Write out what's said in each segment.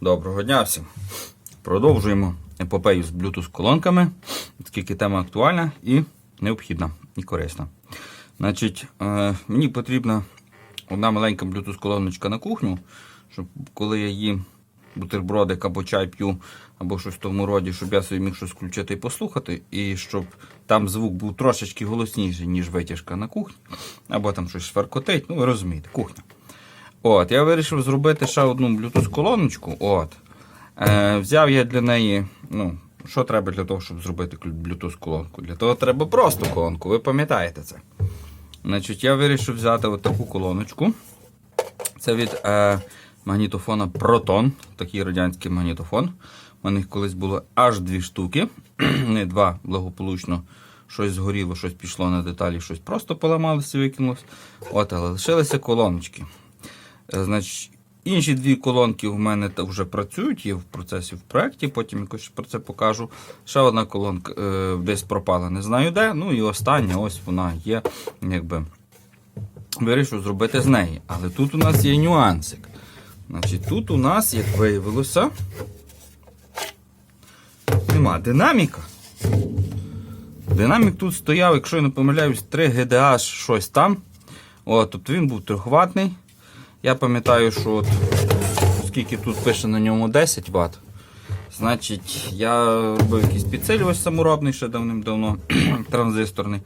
Доброго дня всім. Продовжуємо епопею з Bluetooth колонками, оскільки тема актуальна і необхідна, і корисна. Значить, е, мені потрібна одна маленька Bluetooth колоночка на кухню, щоб коли я їм бутербродик або чай п'ю, або щось в тому роді, щоб я собі міг щось включити і послухати, і щоб там звук був трошечки голосніший, ніж витяжка на кухні, або там щось шваркотить, ну ви розумієте, кухня. От, я вирішив зробити ще одну Bluetooth колоночку. От. Е, взяв я для неї. ну, Що треба для того, щоб зробити Bluetooth колонку? Для того треба просто колонку, ви пам'ятаєте це. Значить, Я вирішив взяти от таку колоночку. Це від е, магнітофона Proton, такий радянський магнітофон. У їх колись було аж дві штуки. Не два благополучно. Щось згоріло, щось пішло на деталі, щось просто поламалося, викинулося. От, але лишилися колоночки. Е, Значить, інші дві колонки в мене вже працюють, є в процесі в проєкті, потім якось про це покажу. Ще одна колонка е, десь пропала, не знаю де. Ну і остання, ось вона є, якби. Вирішив зробити з неї. Але тут у нас є нюансик. Значить, тут у нас, як виявилося, нема динаміка. Динамік тут стояв, якщо я не помиляюсь, 3 GDH щось там. От, тобто він був трьохватний. Я пам'ятаю, що от, скільки тут пише на ньому 10 Вт. Значить, я робив якийсь підсилювач саморобний ще давним-давно, транзисторний.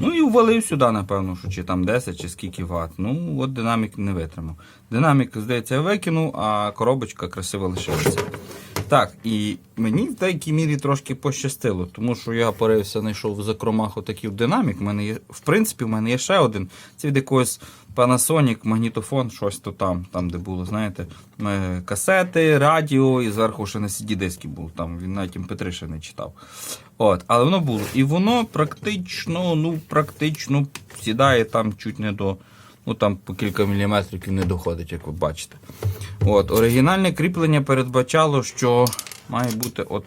Ну і ввалив сюди, напевно, що чи там 10, чи скільки Вт. Ну, от динамік не витримав. Динамік, здається, я викинув, а коробочка красиво лишилася. Так, і мені в деякій мірі трошки пощастило, тому що я порився, знайшов в закромах отакий динамік. У мене є, в принципі, в мене є ще один. Це від якогось Panasonic, магнітофон, щось то там, там, де було, знаєте, е, касети, радіо, і зверху ще на CD-диски був. Там він навіть MP3 ще не читав. От, але воно було. І воно практично, ну, практично сідає там чуть не до. Ну там по кілька міліметрів не доходить, як ви бачите. От, Оригінальне кріплення передбачало, що має бути от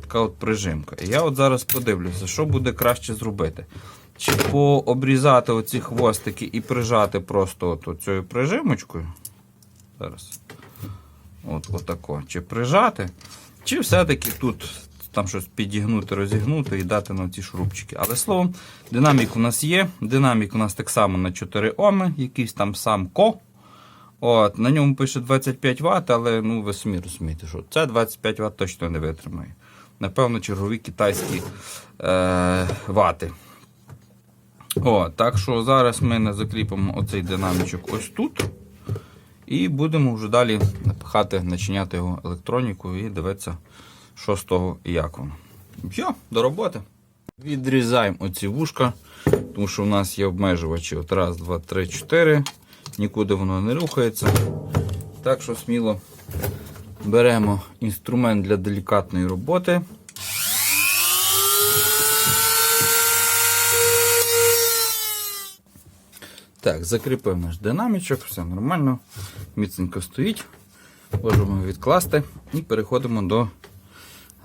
така от прижимка. І я от зараз подивлюся, що буде краще зробити. Чи пообрізати оці хвостики і прижати просто от оцією прижимочкою. Зараз. От, отако. Чи прижати, чи все-таки тут там щось підігнути, розігнути і дати на ці шурупчики. Але словом, динамік у нас є. Динамік у нас так само на 4 Оми, якийсь там сам ко. От, На ньому пише 25 Вт, але ну, ви самі розумієте, що це 25 Вт точно не витримає. Напевно, чергові китайські е, вати. О, так що зараз ми не закріпимо оцей динамічок ось тут. І будемо вже далі напихати, начиняти його електроніку і дивитися, що з і як воно. Все, до роботи. Відрізаємо оці вушка, тому що в нас є обмежувачі. От раз, два, три, чотири. Нікуди воно не рухається. Так що сміло беремо інструмент для делікатної роботи. Так, закріпив наш динамічок, все нормально, міцненько стоїть. Можемо відкласти і переходимо до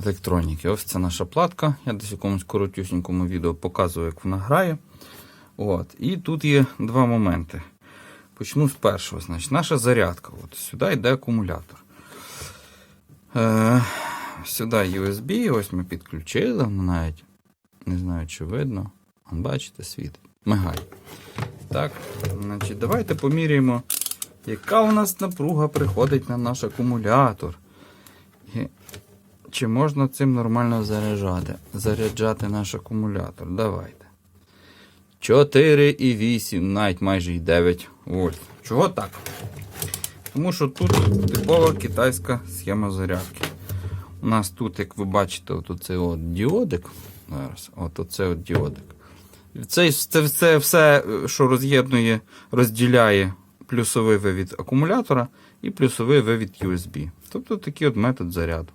електроніки. Ось це наша платка. Я десь якомусь коротюсінькому відео показую, як вона грає. От. І тут є два моменти. Почну з першого. Значить, Наша зарядка. От Сюди йде акумулятор. Е, Сюди USB, ось ми підключили, навіть не знаю, чи видно. Бачите, світить. Мигає. Так, значить, давайте поміряємо, яка у нас напруга приходить на наш акумулятор. Чи можна цим нормально заряджати? Заряджати наш акумулятор. Давайте. 4,8, навіть майже і 9 вольт. Чого так? Тому що тут типова китайська схема зарядки. У нас тут, як ви бачите, от оцей от діодик. Зараз, от оцей от діодик. Це, це, це все, що роз'єднує, розділяє плюсовий вивід акумулятора і плюсовий вивід USB. Тобто такий от метод заряду.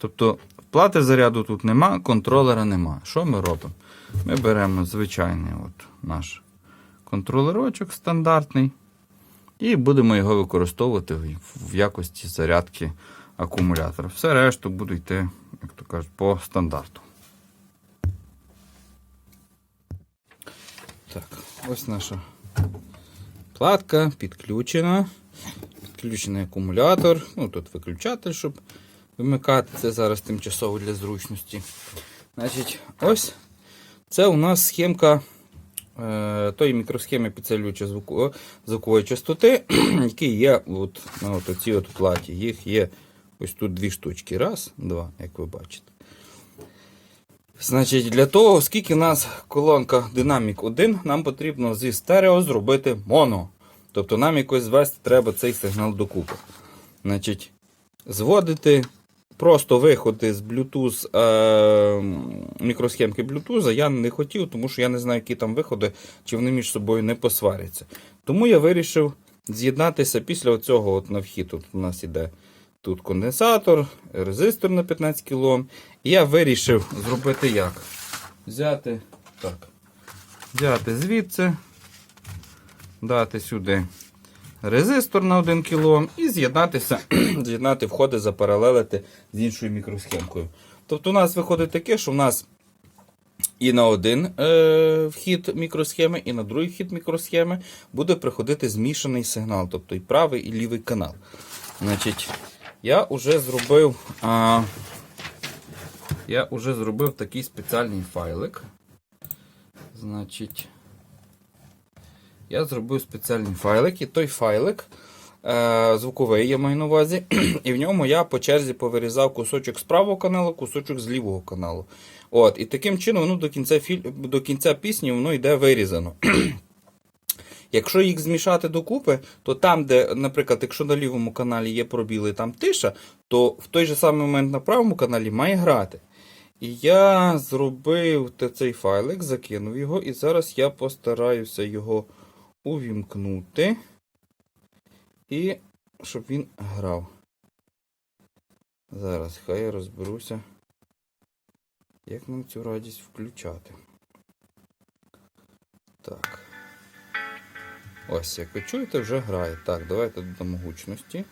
Тобто плати заряду тут нема, контролера нема. Що ми робимо? Ми беремо звичайний от наш контролерочок стандартний і будемо його використовувати в, якості зарядки акумулятора. Все решту буде йти, як то кажуть, по стандарту. Так, ось наша платка підключена. підключений акумулятор. Ну, тут виключатель, щоб вимикати. Це зараз тимчасово для зручності. Значить, ось це у нас схемка е, тої мікросхеми підсилювача звуку, звукової частоти, які є от, на от цій от платі. Їх є ось тут дві штучки. Раз, два, як ви бачите. Значить, для того, оскільки у нас колонка динамік 1, нам потрібно зі стерео зробити моно. Тобто нам якось звести треба цей сигнал докупи. Значить, зводити просто виходи з Bluetooth е, мікросхемки Bluetooth я не хотів, тому що я не знаю, які там виходи, чи вони між собою не посваряться. Тому я вирішив з'єднатися після цього от на вхід. Тут у нас іде тут конденсатор, резистор на 15 кОм. І я вирішив зробити як? Взяти, так, взяти звідси, дати сюди резистор на 1 кОм і з'єднатися, з'єднати входи, запаралелити з іншою мікросхемкою. Тобто у нас виходить таке, що в нас і на один е, вхід мікросхеми, і на другий вхід мікросхеми буде приходити змішаний сигнал, тобто і правий, і лівий канал. Значить, я вже зробив. А, я вже зробив такий спеціальний файлик. Значить, я зробив спеціальний файлик, і той файлик е, звуковий, я маю на увазі, і в ньому я по черзі повирізав кусочок з правого каналу, кусочок з лівого каналу. От, І таким чином воно до кінця, філь... до кінця пісні воно йде вирізано. Якщо їх змішати докупи, то там, де, наприклад, якщо на лівому каналі є пробіли, там тиша, то в той же самий момент на правому каналі має грати. І я зробив цей файлик, закинув його, і зараз я постараюся його увімкнути. І щоб він грав. Зараз хай я розберуся, як нам цю радість включати. Так. Ось, як ви чуєте, вже грає. Так, давайте додамо гучності.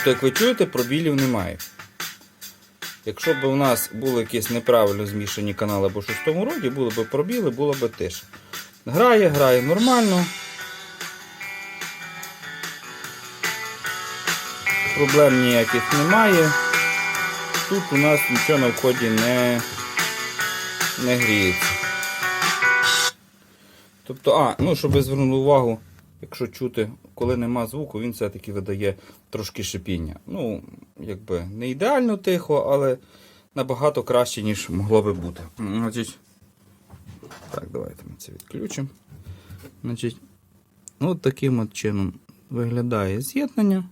Тут, як ви чуєте, пробілів немає. Якщо б у нас були якісь неправильно змішані канали або щось роді, було б пробіли, було б тиша. Грає, грає нормально. Проблем ніяких немає. Тут у нас нічого на вході не, не гріється. Тобто, а, ну, щоб ви звернули увагу, якщо чути, коли нема звуку, він все-таки видає трошки шипіння. Ну, якби не ідеально тихо, але набагато краще, ніж могло би бути. Значить, так, давайте ми це відключимо. Значить, от таким от чином виглядає з'єднання.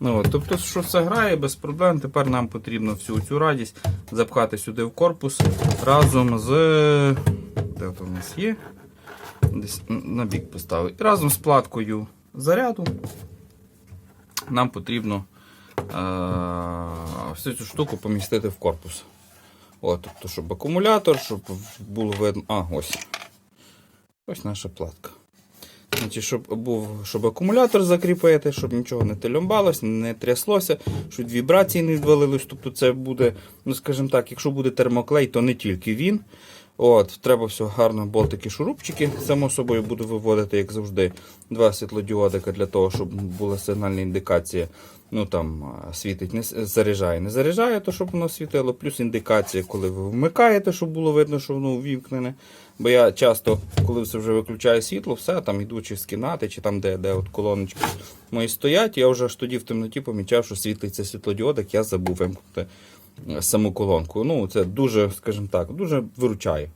Ну, от, тобто, що все грає без проблем. Тепер нам потрібно всю цю радість запхати сюди в корпус разом з. Де то у нас є? Десь на бік поставити. Разом з платкою заряду нам потрібно е- всю цю штуку помістити в корпус. От, тобто, щоб акумулятор, щоб було видно. А, ось. Ось наша платка. Значить, щоб був, щоб акумулятор закріпити, щоб нічого не тельомбалось, не тряслося, щоб вібрації не відвалились. Тобто це буде, ну скажімо так, якщо буде термоклей, то не тільки він. От, Треба все гарно болтики, шурупчики. Само собою буду виводити, як завжди, два світлодіодика для того, щоб була сигнальна індикація. Ну там світить, не заряджає, не заряджає, то щоб воно світило. Плюс індикація, коли ви вмикаєте, щоб було видно, що воно увімкнене. Бо я часто, коли все вже виключаю світло, все там йду чи скінати, чи там, де, де от колоночки мої стоять, я вже аж тоді в темноті помічав, що світлиться світлодіодик, я забув вимкнути саму колонку. Ну, це дуже, скажімо так, дуже виручає.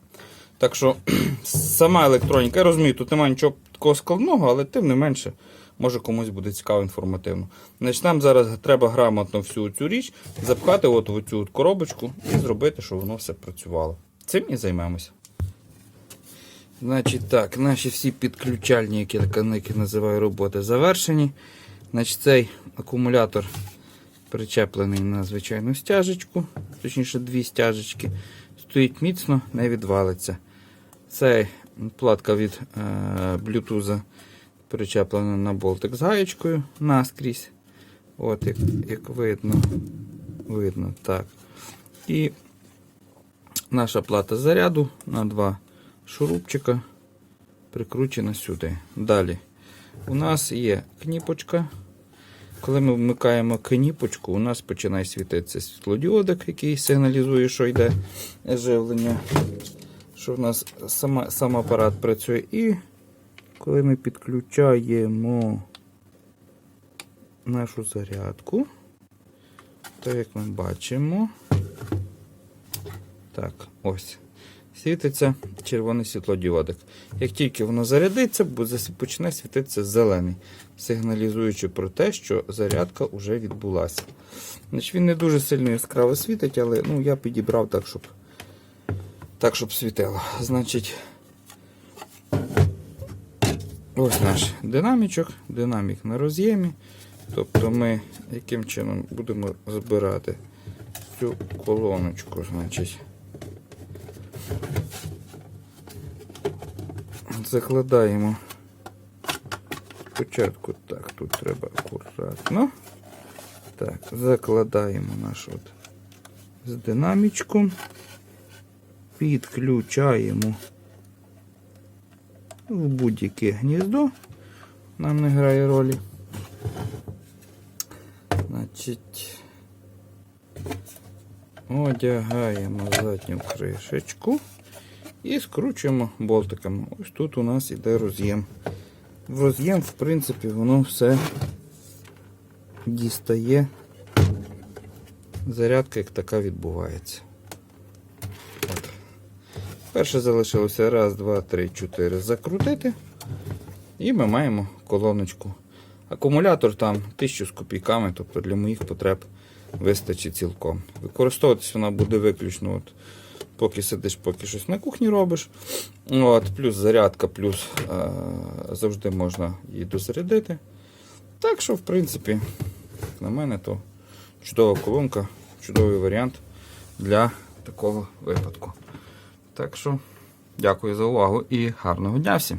Так що сама електроніка, я розумію, тут немає нічого такого складного, але тим не менше, може комусь буде цікаво інформативно. Значить, нам зараз треба грамотно всю цю річ запхати от в цю от коробочку і зробити, щоб воно все працювало. Цим і займемося. Значить так, наші всі підключальні, які я називаю роботи, завершені. Значить, цей акумулятор причеплений на звичайну стяжечку, точніше дві стяжечки. Стоїть міцно, не відвалиться. Це платка від е, Bluetooth причеплена на болтик з гаєчкою наскрізь. От, як, як видно, видно, так. І наша плата заряду на два шурупчика прикручена сюди. Далі у нас є кніпочка. Коли ми вмикаємо кніпочку, у нас починає світитися світлодіодик, який сигналізує, що йде живлення, що в нас сама, сам апарат працює. І коли ми підключаємо нашу зарядку, то як ми бачимо, так, ось. Світиться червоний світлодіодик. Як тільки воно зарядиться, почне світитися зелений, сигналізуючи про те, що зарядка вже відбулася. Значить, Він не дуже сильно яскраво світить, але ну, я підібрав так, щоб, так, щоб світило. Значить, ось наш динамічок, динамік на роз'ємі. Тобто ми яким чином будемо збирати цю колоночку, значить. Закладаємо спочатку так, тут треба акуратно. Так, закладаємо наш от з динамічком, підключаємо в будь-яке гніздо, нам не грає ролі. Значить, одягаємо задню кришечку. І скручуємо болтиками. Ось тут у нас іде роз'єм. В роз'єм, в принципі, воно все дістає. Зарядка як така відбувається. От. Перше залишилося раз, два, три, чотири закрутити. І ми маємо колоночку. Акумулятор там 1000 з копійками, тобто для моїх потреб вистачить цілком. Використовуватись вона буде виключно от поки сидиш, поки щось на кухні робиш. От, Плюс зарядка, плюс е, завжди можна її дозарядити. Так що, в принципі, на мене, то чудова колонка, чудовий варіант для такого випадку. Так що, дякую за увагу і гарного дня всім!